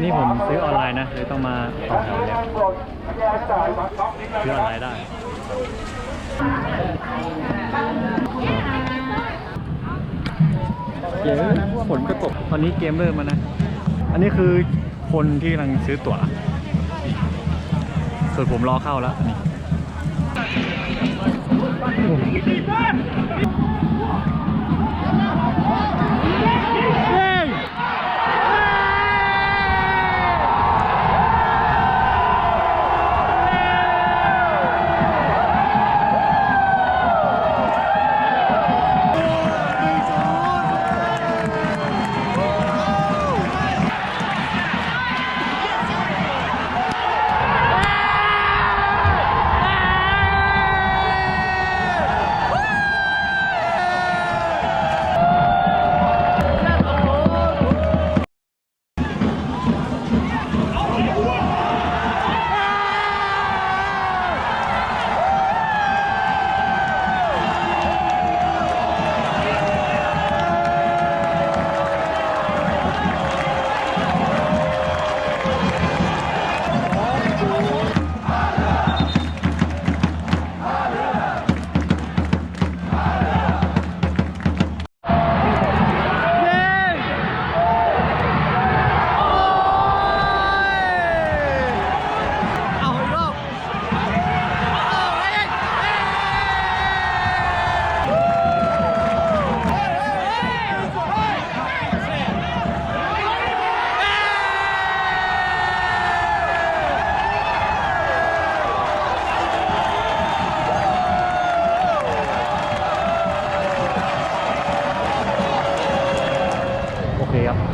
นี้ผมซื้อออนไลน์นะเลยต้องมาต่อแถวเนี่ยซื้อออนไลน์ได้เยอะฝนก็ตกตอนนี้เกมเริ่มมานะ อันนี้คือคนที่กำลังซื้อตั๋วส่วนผมรอเข้าแล้วนี่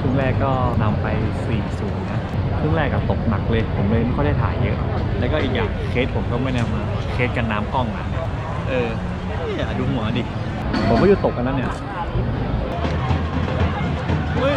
รับครึ่งแรกก็นำไป4-0นะครึ่งแรกกับตกหนักเลย ผมเลยไม่ค่อยได้ถ่ายเยอะ แล้วก็อีกอย่างเคสผมก็ไม่ได้มาเคสกันน้ำกล้องอะเออดูหัวดิ ผมก็อยู่ตกกันนั้นเนี่ยเฮ้ย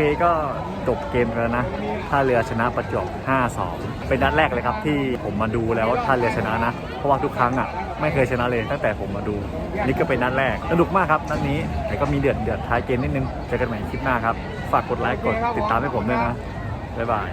เคก็จบเกมแล้วนะท่าเรือชนะประจวบ5-2 เป็นนัดแรกเลยครับที่ผมมาดูแล้วท่าเรือชนะนะ เพราะว่าทุกครั้งอะไม่เคยชนะเลยตั้งแต่ผมมาดู นี่ก็เป็นนัดแรกสนุกมากครับนัดนี้แต่ก็มีเดือดเดือดท้ายเกมนิดนึงเจอกันใหม่คลิปหน้าครับ ฝากกดไลค์กดติดตามให้ผมด้วยนะบ๊ายบาย